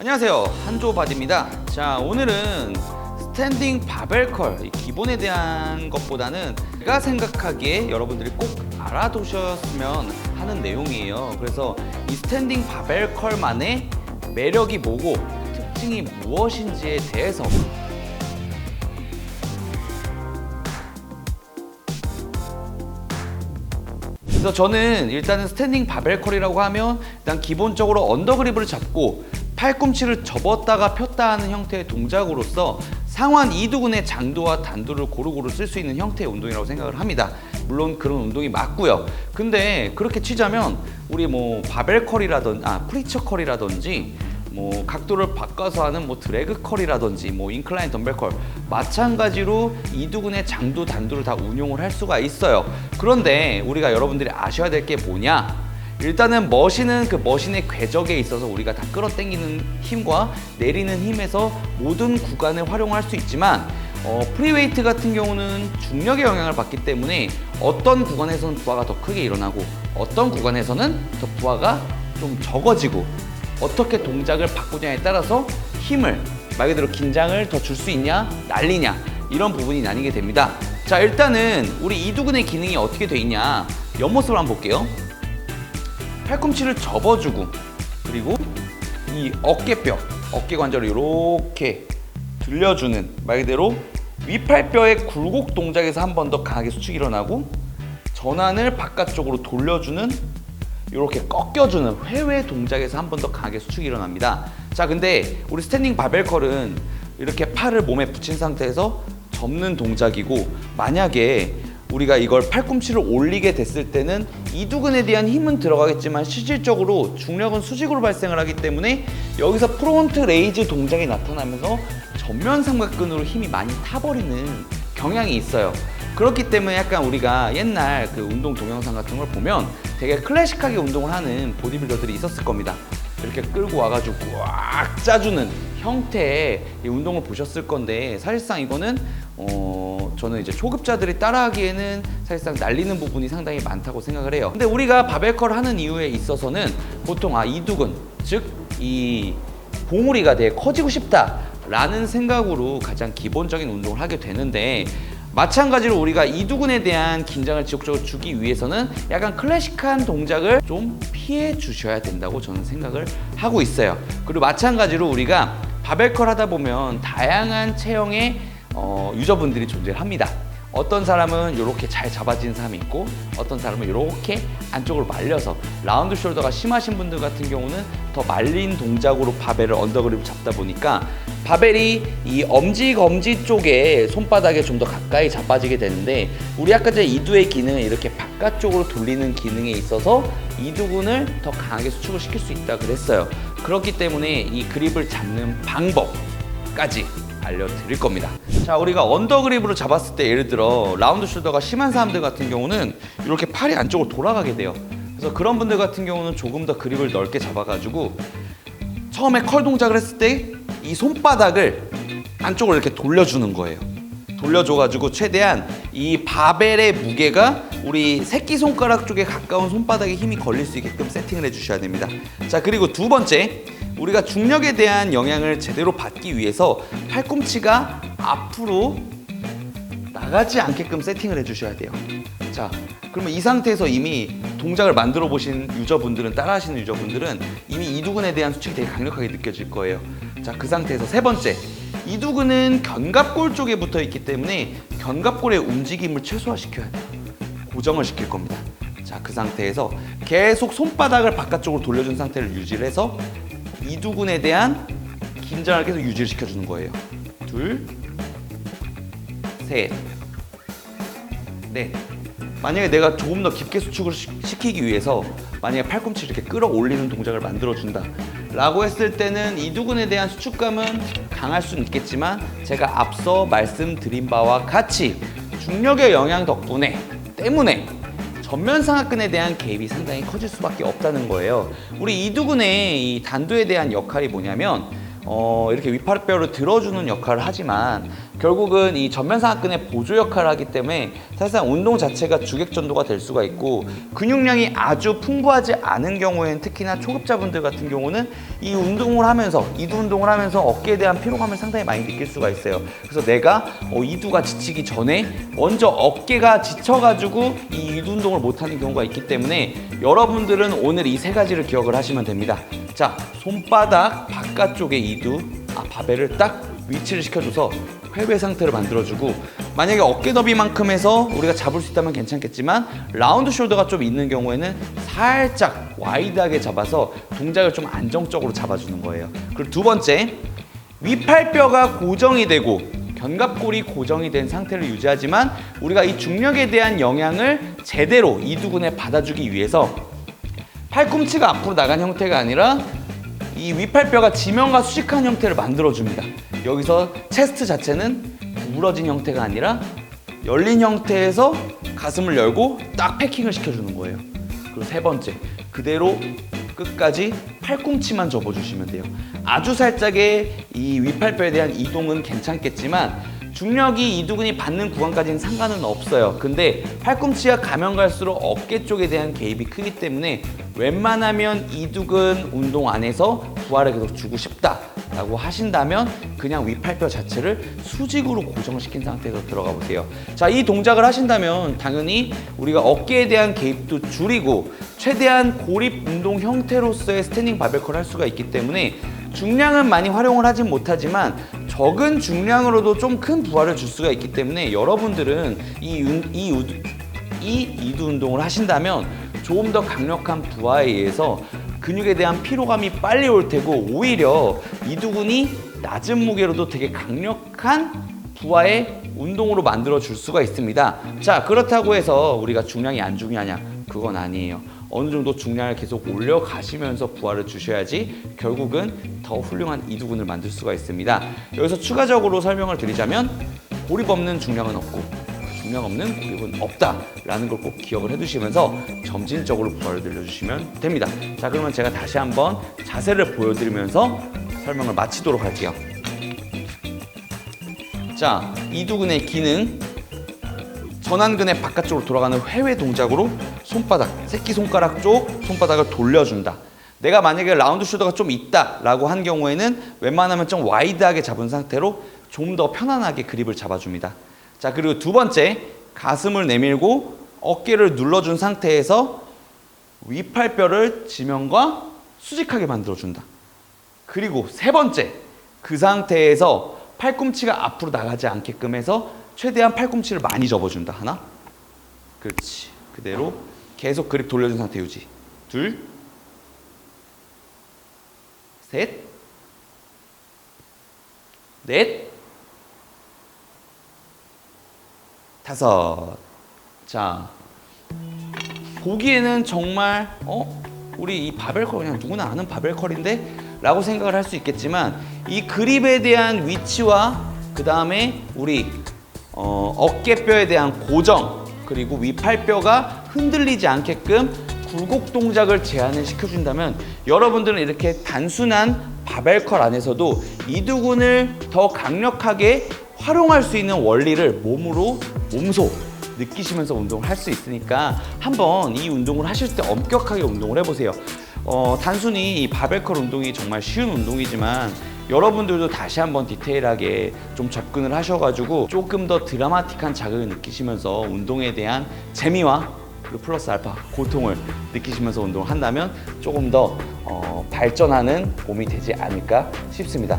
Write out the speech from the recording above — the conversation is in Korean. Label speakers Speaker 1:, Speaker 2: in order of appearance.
Speaker 1: 안녕하세요. 한조바디입니다. 자 오늘은 스탠딩 바벨컬 이 기본에 대한 것보다는 제가 생각하기에 여러분들이 꼭 알아두셨으면 하는 내용이에요. 그래서 이 스탠딩 바벨컬만의 매력이 뭐고 특징이 무엇인지에 대해서 그래서 저는 일단은 스탠딩 바벨컬이라고 하면 일단 기본적으로 언더그립을 잡고 팔꿈치를 접었다가 폈다 하는 형태의 동작으로서 상완 이두근의 장도와 단도를 고루고루 쓸 수 있는 형태의 운동이라고 생각을 합니다. 물론 그런 운동이 맞고요. 근데 그렇게 치자면 우리 뭐 바벨 컬이라든지 아 프리처 컬이라든지 뭐 각도를 바꿔서 하는 뭐 드래그 컬이라든지 뭐 인클라인 덤벨 컬 마찬가지로 이두근의 장도 단도를 다 운용을 할 수가 있어요. 그런데 우리가 여러분들이 아셔야 될 게 뭐냐? 일단은 머신은 그 머신의 궤적에 있어서 우리가 다 끌어당기는 힘과 내리는 힘에서 모든 구간을 활용할 수 있지만 어, 프리웨이트 같은 경우는 중력의 영향을 받기 때문에 어떤 구간에서는 부하가 더 크게 일어나고 어떤 구간에서는 더 부하가 좀 적어지고 어떻게 동작을 바꾸냐에 따라서 힘을 말 그대로 긴장을 더 줄 수 있냐 날리냐 이런 부분이 나뉘게 됩니다. 자 일단은 우리 이두근의 기능이 어떻게 돼 있냐 옆모습을 한번 볼게요 팔꿈치를 접어주고 그리고 이 어깨뼈 어깨 관절을 이렇게 들려주는 말 그대로 위팔뼈의 굴곡 동작에서 한 번 더 강하게 수축이 일어나고 전환을 바깥쪽으로 돌려주는 이렇게 꺾여주는 회외 동작에서 한 번 더 강하게 수축이 일어납니다. 자, 근데 우리 스탠딩 바벨컬은 이렇게 팔을 몸에 붙인 상태에서 접는 동작이고 만약에 우리가 이걸 팔꿈치를 올리게 됐을 때는 이두근에 대한 힘은 들어가겠지만 실질적으로 중력은 수직으로 발생을 하기 때문에 여기서 프론트 레이즈 동작이 나타나면서 전면 삼각근으로 힘이 많이 타버리는 경향이 있어요. 그렇기 때문에 약간 우리가 옛날 그 운동 동영상 같은 걸 보면 되게 클래식하게 운동을 하는 보디빌더들이 있었을 겁니다. 이렇게 끌고 와가지고 꽉 짜주는 형태의 이 운동을 보셨을 건데 사실상 이거는 어 저는 이제 초급자들이 따라하기에는 사실상 날리는 부분이 상당히 많다고 생각을 해요. 근데 우리가 바벨컬 하는 이유에 있어서는 보통 아 이두근 즉 이 봉우리가 되게 커지고 싶다라는 생각으로 가장 기본적인 운동을 하게 되는데 마찬가지로 우리가 이두근에 대한 긴장을 지속적으로 주기 위해서는 약간 클래식한 동작을 좀 피해 주셔야 된다고 저는 생각을 하고 있어요. 그리고 마찬가지로 우리가 바벨컬 하다 보면 다양한 체형의 어, 유저분들이 존재를 합니다. 어떤 사람은 이렇게 잘 잡아진 사람이 있고 어떤 사람은 이렇게 안쪽으로 말려서 라운드 숄더가 심하신 분들 같은 경우는 더 말린 동작으로 바벨을 언더그립을 잡다 보니까 바벨이 이 엄지 검지 쪽에 손바닥에 좀 더 가까이 잡아지게 되는데 우리 아까 전에 이두의 기능은 이렇게 바깥쪽으로 돌리는 기능에 있어서 이두근을 더 강하게 수축을 시킬 수 있다 그랬어요 그렇기 때문에 이 그립을 잡는 방법까지 알려드릴 겁니다. 자, 우리가 언더그립으로 잡았을 때 예를 들어 라운드 숄더가 심한 사람들 같은 경우는 이렇게 팔이 안쪽으로 돌아가게 돼요. 그래서 그런 분들 같은 경우는 조금 더 그립을 넓게 잡아가지고 처음에 컬 동작을 했을 때 이 손바닥을 안쪽으로 이렇게 돌려주는 거예요. 돌려줘가지고 최대한 이 바벨의 무게가 우리 새끼 손가락 쪽에 가까운 손바닥에 힘이 걸릴 수 있게끔 세팅을 해주셔야 됩니다. 자 그리고 두 번째 우리가 중력에 대한 영향을 제대로 받기 위해서 팔꿈치가 앞으로 나가지 않게끔 세팅을 해주셔야 돼요. 자, 그러면 이 상태에서 이미 동작을 만들어 보신 유저분들은 따라하시는 유저분들은 이미 이두근에 대한 수축이 되게 강력하게 느껴질 거예요. 자, 그 상태에서 세 번째. 이두근은 견갑골 쪽에 붙어 있기 때문에 견갑골의 움직임을 최소화시켜야 돼요. 고정을 시킬 겁니다. 자, 그 상태에서 계속 손바닥을 바깥쪽으로 돌려준 상태를 유지를 해서 이두근에 대한 긴장을 계속 유지를 시켜주는 거예요. 둘, 셋, 넷. 만약에 내가 조금 더 깊게 수축을 시- 시키기 위해서 만약에 팔꿈치를 이렇게 끌어올리는 동작을 만들어준다 라고 했을 때는 이 두근에 대한 수축감은 강할 수는 있겠지만 제가 앞서 말씀드린 바와 같이 중력의 영향 덕분에 때문에 전면 상하근에 대한 개입이 상당히 커질 수밖에 없다는 거예요. 우리 이두근의 이 단도에 대한 역할이 뭐냐면 어, 이렇게 위팔뼈를 들어주는 역할을 하지만 결국은 이 전면상하근의 보조 역할을 하기 때문에 사실상 운동 자체가 주객전도가 될 수가 있고 근육량이 아주 풍부하지 않은 경우에는 특히나 초급자분들 같은 경우는 이 운동을 하면서 이두 운동을 하면서 어깨에 대한 피로감을 상당히 많이 느낄 수가 있어요. 그래서 내가 어, 이두가 지치기 전에 먼저 어깨가 지쳐가지고 이 이두 운동을 못하는 경우가 있기 때문에 여러분들은 오늘 이 세 가지를 기억을 하시면 됩니다. 자, 손바닥 바깥쪽에 이두, 아, 바벨을 딱 위치를 시켜줘서 회배 상태를 만들어주고 만약에 어깨 너비만큼 해서 우리가 잡을 수 있다면 괜찮겠지만 라운드 숄더가 좀 있는 경우에는 살짝 와이드하게 잡아서 동작을 좀 안정적으로 잡아주는 거예요. 그리고 두 번째 위팔뼈가 고정이 되고 견갑골이 고정이 된 상태를 유지하지만 우리가 이 중력에 대한 영향을 제대로 이두근에 받아주기 위해서 팔꿈치가 앞으로 나간 형태가 아니라 이 위팔뼈가 지면과 수직한 형태를 만들어줍니다. 여기서 체스트 자체는 구부러진 형태가 아니라 열린 형태에서 가슴을 열고 딱 패킹을 시켜주는 거예요. 그리고 세 번째, 그대로 끝까지 팔꿈치만 접어주시면 돼요. 아주 살짝의 이 위팔뼈에 대한 이동은 괜찮겠지만 중력이 이두근이 받는 구간까지는 상관은 없어요. 근데 팔꿈치가 가면 갈수록 어깨 쪽에 대한 개입이 크기 때문에 웬만하면 이두근 운동 안에서 부하를 계속 주고 싶다라고 하신다면 그냥 위팔뼈 자체를 수직으로 고정시킨 상태에서 들어가 보세요. 자, 이 동작을 하신다면 당연히 우리가 어깨에 대한 개입도 줄이고 최대한 고립 운동 형태로서의 스탠딩 바벨컬을 할 수가 있기 때문에 중량은 많이 활용을 하진 못하지만 적은 중량으로도 좀 큰 부하를 줄 수가 있기 때문에 여러분들은 이, 운- 이, 우- 이 이두 운동을 하신다면 조금 더 강력한 부하에 의해서 근육에 대한 피로감이 빨리 올 테고 오히려 이두근이 낮은 무게로도 되게 강력한 부하의 운동으로 만들어 줄 수가 있습니다. 자, 그렇다고 해서 우리가 중량이 안 중요하냐? 그건 아니에요. 어느 정도 중량을 계속 올려가시면서 부하를 주셔야지 결국은 더 훌륭한 이두근을 만들 수가 있습니다. 여기서 추가적으로 설명을 드리자면 고립 없는 중량은 없고 중량 없는 고립은 없다라는 걸 꼭 기억을 해두시면서 점진적으로 부하를 늘려주시면 됩니다. 자, 그러면 제가 다시 한번 자세를 보여드리면서 설명을 마치도록 할게요. 자, 이두근의 기능 전완근의 바깥쪽으로 돌아가는 회외 동작으로 손바닥, 새끼 손가락 쪽 손바닥을 돌려준다. 내가 만약에 라운드 숄더가 좀 있다라고 한 경우에는 웬만하면 좀 와이드하게 잡은 상태로 좀 더 편안하게 그립을 잡아줍니다. 자, 그리고 두 번째, 가슴을 내밀고 어깨를 눌러준 상태에서 위팔뼈를 지면과 수직하게 만들어준다. 그리고 세 번째, 그 상태에서 팔꿈치가 앞으로 나가지 않게끔 해서 최대한 팔꿈치를 많이 접어준다. 하나, 그렇지. 그대로 계속 그립 돌려준 상태 유지. 둘, 셋, 넷, 다섯. 자, 보기에는 정말 어 우리 이 바벨컬 그냥 누구나 아는 바벨컬인데 라고 생각을 할 수 있겠지만 이 그립에 대한 위치와 그 다음에 우리 어, 어깨뼈에 대한 고정 그리고 위팔뼈가 흔들리지 않게끔 굴곡 동작을 제한을 시켜준다면 여러분들은 이렇게 단순한 바벨컬 안에서도 이두근을 더 강력하게 활용할 수 있는 원리를 몸으로 몸소 느끼시면서 운동을 할 수 있으니까 한번 이 운동을 하실 때 엄격하게 운동을 해보세요. 어, 단순히 이 바벨컬 운동이 정말 쉬운 운동이지만 여러분들도 다시 한번 디테일하게 좀 접근을 하셔가지고 조금 더 드라마틱한 자극을 느끼시면서 운동에 대한 재미와 그리고 플러스 알파 고통을 느끼시면서 운동을 한다면 조금 더 어, 발전하는 몸이 되지 않을까 싶습니다.